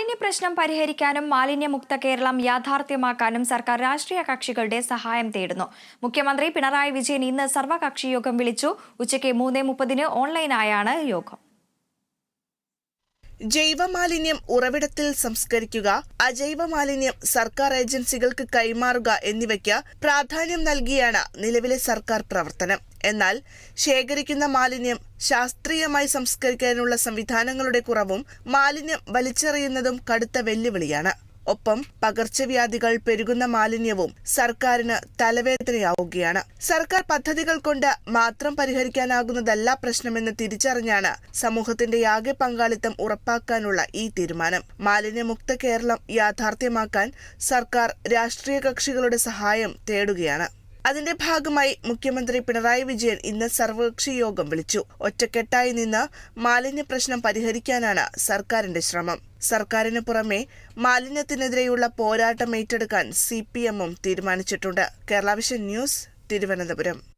മാലിന്യ പ്രശ്നം പരിഹരിക്കാനും മാലിന്യമുക്ത കേരളം യാഥാർത്ഥ്യമാക്കാനും സർക്കാർ രാഷ്ട്രീയ കക്ഷികളുടെ സഹായം തേടുന്നു. മുഖ്യമന്ത്രി പിണറായി വിജയൻ ഇന്ന് സർവകക്ഷി യോഗം വിളിച്ചു. ഉച്ചയ്ക്ക് മൂന്ന് മുപ്പതിന് ഓൺലൈനായാണ് യോഗം. ജൈവമാലിന്യം ഉറവിടത്തിൽ സംസ്കരിക്കുക അജൈവ മാലിന്യം സർക്കാർ ഏജൻസികൾക്ക് കൈമാറുക എന്നിവയ്ക്ക് പ്രാധാന്യം നൽകിയാണ് നിലവിലെ സർക്കാർ പ്രവർത്തനം. എന്നാൽ ശേഖരിക്കുന്ന മാലിന്യം ശാസ്ത്രീയമായി സംസ്കരിക്കാനുള്ള സംവിധാനങ്ങളുടെ കുറവും മാലിന്യം വലിച്ചെറിയുന്നതും കടുത്ത വെല്ലുവിളിയാണ്. ഒപ്പം പകർച്ചവ്യാധികൾ പെരുകുന്ന മാലിന്യവും സർക്കാരിന് തലവേദനയാവുകയാണ്. സർക്കാർ പദ്ധതികൾ കൊണ്ട് മാത്രം പരിഹരിക്കാനാകുന്നതല്ല പ്രശ്നമെന്ന് തിരിച്ചറിഞ്ഞാണ് സമൂഹത്തിന്റെ ആകെ പങ്കാളിത്തം ഉറപ്പാക്കാനുള്ള ഈ തീരുമാനം. മാലിന്യമുക്ത കേരളം യാഥാർത്ഥ്യമാക്കാൻ സർക്കാർ രാഷ്ട്രീയ കക്ഷികളുടെ സഹായം തേടുകയാണ്. അതിന്റെ ഭാഗമായി മുഖ്യമന്ത്രി പിണറായി വിജയൻ ഇന്ന് സർവകക്ഷി യോഗം വിളിച്ചു. ഒറ്റക്കെട്ടായി നിന്ന് മാലിന്യ പ്രശ്നം പരിഹരിക്കാനാണ് സർക്കാരിന്റെ ശ്രമം. സർക്കാരിന് പുറമെ മാലിന്യത്തിനെതിരെയുള്ള പോരാട്ടം ഏറ്റെടുക്കാൻ സി പി എമ്മും തീരുമാനിച്ചിട്ടുണ്ട്. Kerala vision news Thiruvananthapuram.